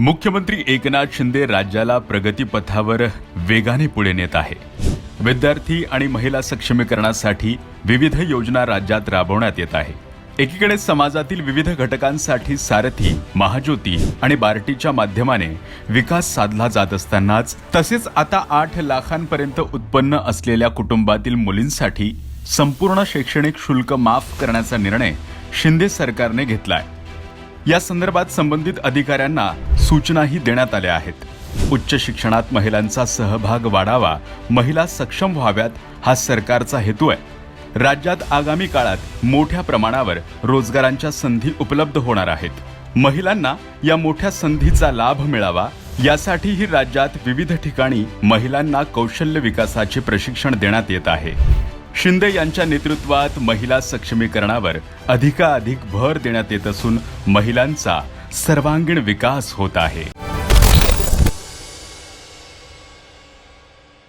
मुख्यमंत्री एकनाथ शिंदे राज्याला प्रगतीपथावर वेगाने पुढे नेत आहे. विद्यार्थी आणि महिला सक्षमीकरणासाठी विविध योजना राज्यात राबवण्यात येत आहे. एकीकडे समाजातील विविध घटकांसाठी सारथी महाज्योती आणि बार्टीच्या माध्यमाने विकास साधला जात असतानाच तसेच आता आठ लाखांपर्यंत उत्पन्न असलेल्या कुटुंबातील मुलींसाठी संपूर्ण शैक्षणिक शुल्क माफ करण्याचा निर्णय शिंदे सरकारने घेतलाय. या संदर्भात संबंधित अधिकाऱ्यांना सूचनाही देण्यात आल्या आहेत. उच्च शिक्षणात महिलांचा सहभाग वाढावा महिला सक्षम व्हाव्यात हा सरकारचा हेतू आहे. राज्यात आगामी काळात मोठ्या प्रमाणावर रोजगारांच्या संधी उपलब्ध होणार आहेत. महिलांना या मोठ्या संधीचा लाभ मिळावा यासाठीही राज्यात विविध ठिकाणी महिलांना कौशल्य विकासाचे प्रशिक्षण देण्यात येत आहे. शिंदे यांच्या नेतृत्वात महिला सक्षमीकरणावर अधिकाधिक भर देण्यात येत असून महिलांचा सर्वांगीण विकास होत आहे.